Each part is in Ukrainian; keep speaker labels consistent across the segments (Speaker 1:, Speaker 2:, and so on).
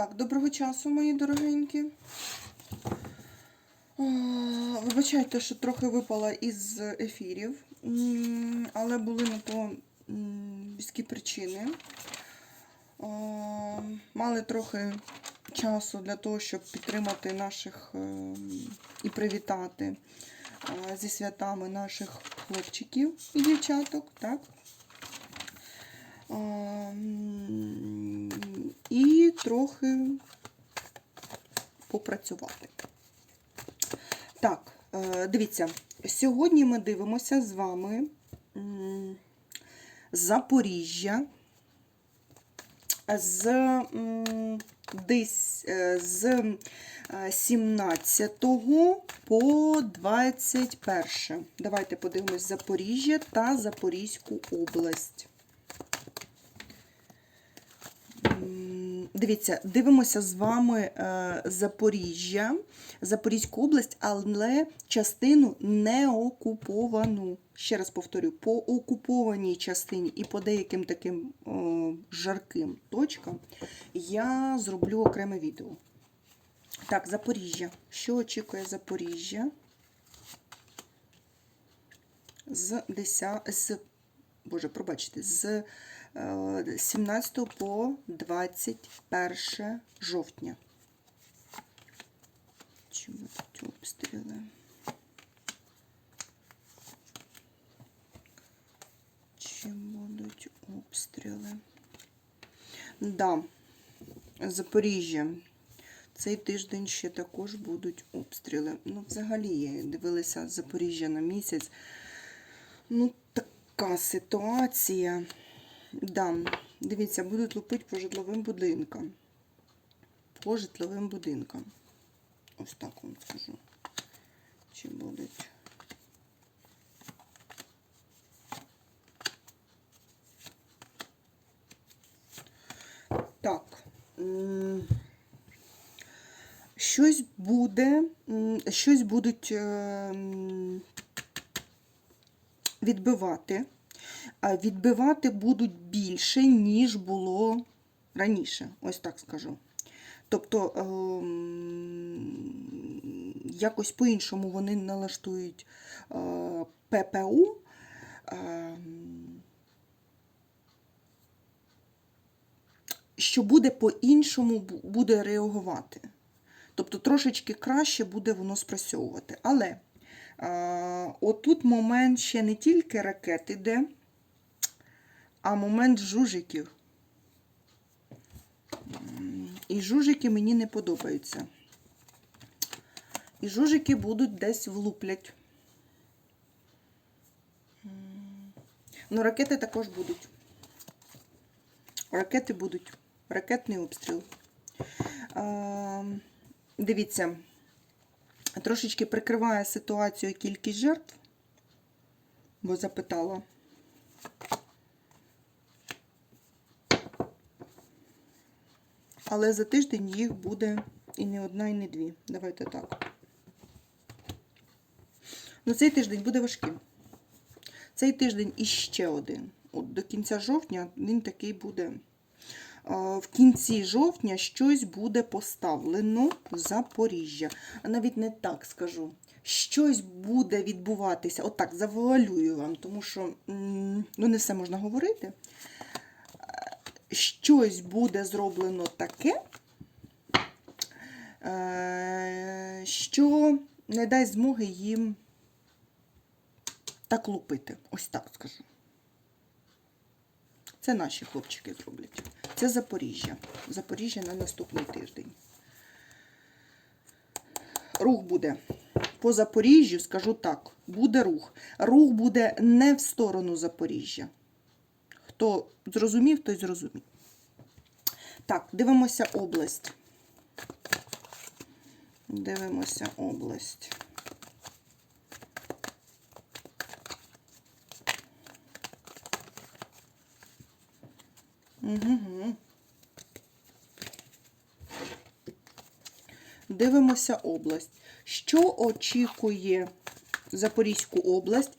Speaker 1: Так, доброго часу, мої дорогенькі. Вибачайте, що трохи випала із ефірів, але були на то війські причини. Мали трохи часу для того, щоб підтримати наших ем, і привітати зі святами наших хлопчиків і дівчаток, так? А, м, І трохи попрацювати. Так, е, дивіться, сьогодні ми дивимося з вами Запоріжжя з десь е, з е, 17 по 21. Давайте подивимось Запоріжжя та Запорізьку область. Дивіться, дивимося з вами е, Запоріжжя, Запорізьку область, але частину не окуповану. Ще раз повторю, по окупованій частині і по деяким таким о, жарким точкам я зроблю окреме відео. Так, Запоріжжя. Що очікує Запоріжжя? З 10, з, Боже, пробачте, з е, 17 по 21 жовтня. Чи будуть обстріли? Чи будуть обстріли? Да, Запоріжжя. Цей тиждень ще також будуть обстріли. Ну, взагалі, я дивилася Запоріжжя на місяць. Ну, така ситуація. Да, дивіться, будуть лупити по житловим будинкам. По житловим будинкам. Ось так вам скажу. Чи будуть. Так. Щось буде, щось будуть е, відбивати. Відбивати будуть більше, ніж було раніше. Ось так скажу. Тобто ем, якось по-іншому вони налаштують е, ППУ. ем, Що буде по-іншому буде реагувати. Тобто трошечки краще буде воно спрацьовувати. Але отут момент ще не тільки ракет іде, а момент жужиків. І жужики мені не подобаються. І жужики будуть десь влуплять. Ну, ракети також будуть. Ракети будуть. Ракетний обстріл. Дивіться, трошечки прикриває ситуацію кількість жертв, бо запитала. Але за тиждень їх буде і не одна, і не дві. Давайте так. Ну, цей тиждень буде важким. Цей тиждень іще один. От до кінця жовтня він такий буде. А, В кінці жовтня щось буде поставлено в Запоріжжя. Навіть не так скажу. Щось буде відбуватися. Отак, завуалюю вам, тому що ну, не все можна говорити. Е, Щось буде зроблено таке, е, що не дасть змоги їм так лупити. Ось так скажу. Це наші хлопчики зроблять. Це Запоріжжя. Запоріжжя на наступний тиждень. Рух буде. По Запоріжжю, скажу так, буде рух. Рух буде не в сторону Запоріжжя. Хто зрозумів, той зрозумів. Так, дивимося область. Дивимося область. Угу. Дивимося область. Що очікує Запорізьку область?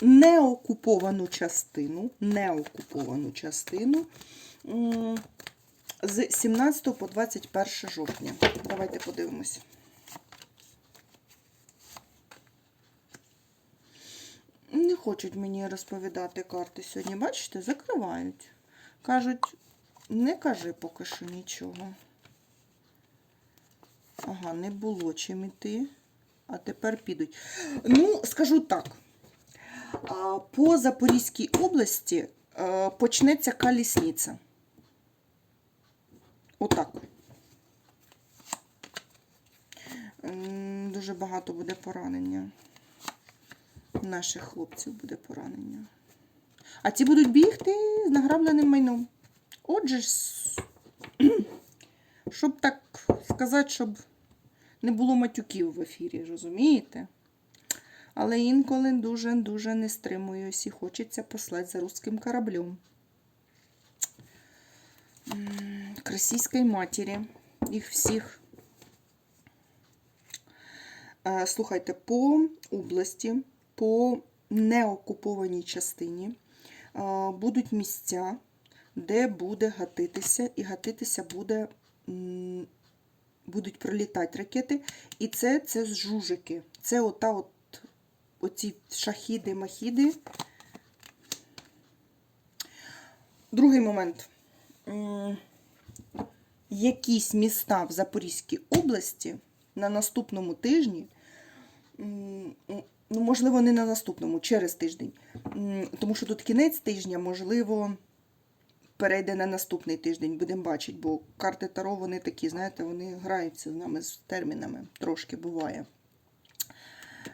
Speaker 1: Неокуповану частину, неокуповану частину з 17 по 21 жовтня. Давайте подивимося. Не хочуть мені розповідати карти сьогодні. Бачите, закривають. Кажуть, не кажи поки що нічого. Ага, не було чим іти, а тепер підуть. Ну, скажу так. По Запорізькій області почнеться колісниця. Отак. Дуже багато буде поранення. Наших хлопців буде поранення. А ці будуть бігти з награбленим майном. Отже щоб так сказати, щоб не було матюків в ефірі, розумієте? Але інколи дуже-дуже не стримуюсь і хочеться послати за русським кораблем. К російській матері. Їх всіх. Е, Слухайте, по області, по неокупованій частині будуть місця, де буде гатитися, і гатитися буде, будуть пролітати ракети. І це, це з жужики. Це ота от, оці шахіди, махіди. Другий момент. Якісь міста в Запорізькій області на наступному тижні, ну, можливо, не на наступному, через тиждень. Тому що тут кінець тижня, можливо, перейде на наступний тиждень, будемо бачити, бо карти Таро, вони такі, знаєте, вони граються з нами з термінами, трошки буває.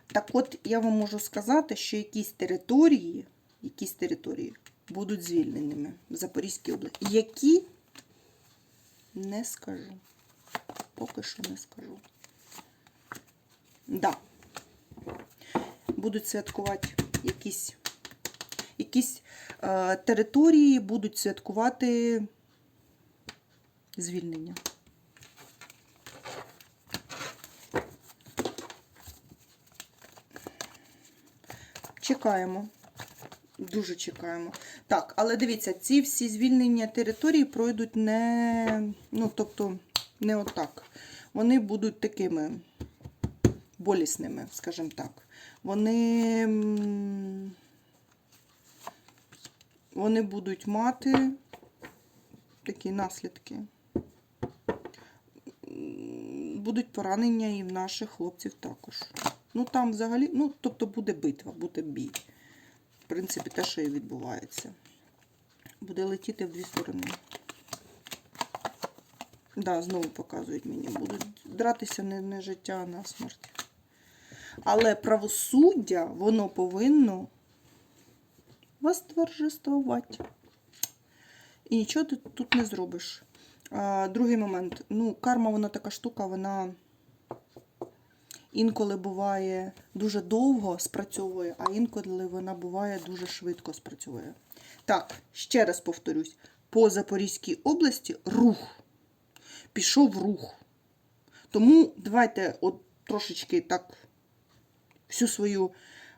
Speaker 1: Так от, я вам можу сказати, що якісь території, якісь території будуть звільненими в Запорізькій області. Які не скажу. Поки що не скажу. Да. Будуть святкувати якісь, якісь е, території, будуть святкувати звільнення. Чекаємо. Дуже чекаємо. Так, але дивіться, ці всі звільнення території пройдуть не, ну, тобто, не отак. Вони будуть такими болісними, скажімо так. Вони, вони будуть мати такі наслідки. Будуть поранення і в наших хлопців також. Ну там взагалі, ну, тобто буде битва, буде бій. В принципі, те, що і відбувається. Буде летіти в дві сторони. Да, знову показують мені. Будуть дратися не, не життя, а на смерть. Але правосуддя, воно повинно восторжествувати. І нічого ти тут не зробиш. А, другий момент. Ну, карма, вона така штука, вона інколи буває дуже довго спрацьовує, а інколи вона буває дуже швидко спрацьовує. Так, ще раз повторюсь: по Запорізькій області рух. Пішов рух. Тому давайте от трошечки так всю свою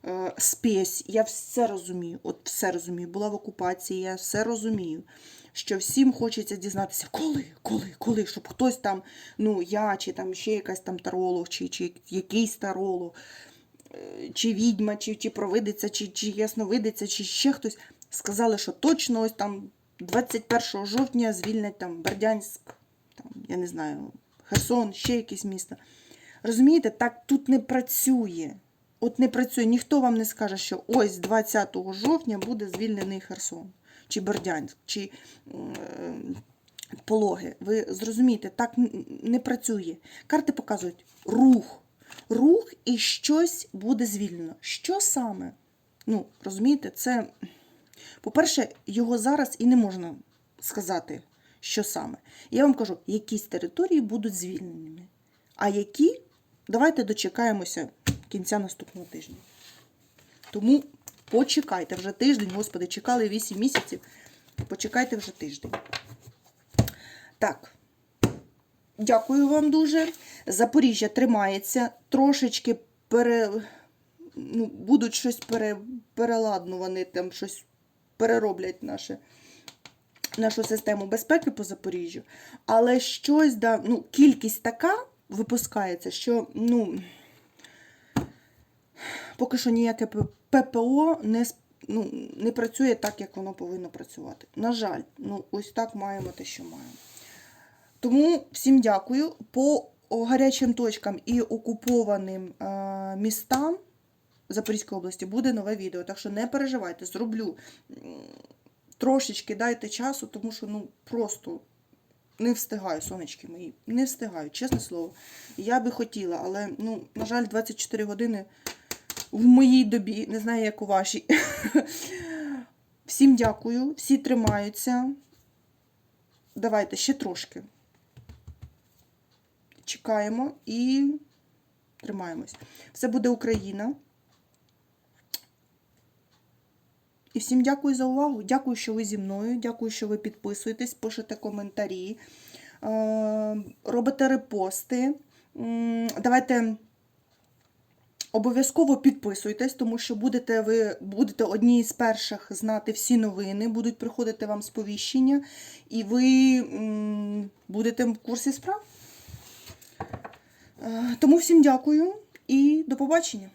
Speaker 1: е, спесь. Я все розумію. От все розумію. Була в окупації, я все розумію. Що всім хочеться дізнатися, коли, коли, коли, щоб хтось там, ну я, чи там ще якась там таролог, чи, чи якийсь таролог, е, чи відьма, чи, чи провидиця, чи, чи ясновидиця, чи ще хтось сказали, що точно ось там 21 жовтня звільнять там Бердянськ, там, я не знаю, Херсон, ще якесь місто. Розумієте, так тут не працює. От не працює, ніхто вам не скаже, що ось 20 жовтня буде звільнений Херсон, чи Бердянськ, чи е, Пологи. Ви зрозумієте, так не працює. Карти показують рух. Рух і щось буде звільнено. Що саме? Ну, розумієте, це, по-перше, його зараз і не можна сказати, що саме. Я вам кажу, якісь території будуть звільненими. А які, давайте дочекаємося кінця наступного тижня. Тому почекайте вже тиждень, господи, чекали 8 місяців. Почекайте вже тиждень. Так. Дякую вам дуже. Запоріжжя тримається. Трошечки пере... ну, будуть щось пере... переладнувані, там щось перероблять наше нашу систему безпеки по Запоріжжю, але щось, да, ну, кількість така випускається, що ну, поки що ніяке ППО не, ну, не працює так, як воно повинно працювати. На жаль, ну, ось так маємо те, що маємо. Тому всім дякую. По гарячим точкам і окупованим е, містам Запорізької області буде нове відео. Так що не переживайте, зроблю. Трошечки дайте часу, тому що ну просто не встигаю, сонечки мої. Не встигаю, чесне слово. Я би хотіла, але, ну, на жаль, 24 години в моїй добі, не знаю, як у вашій. Всім дякую, всі тримаються. Давайте ще трошки. Чекаємо і тримаємось. Все буде Україна. І всім дякую за увагу. Дякую, що ви зі мною. Дякую, що ви підписуєтесь, пишете коментарі, е, робите репости. Давайте обов'язково підписуйтесь, тому що будете ви будете одні з перших знати всі новини, будуть приходити вам сповіщення, і ви будете в курсі справ. Е, Тому всім дякую і до побачення.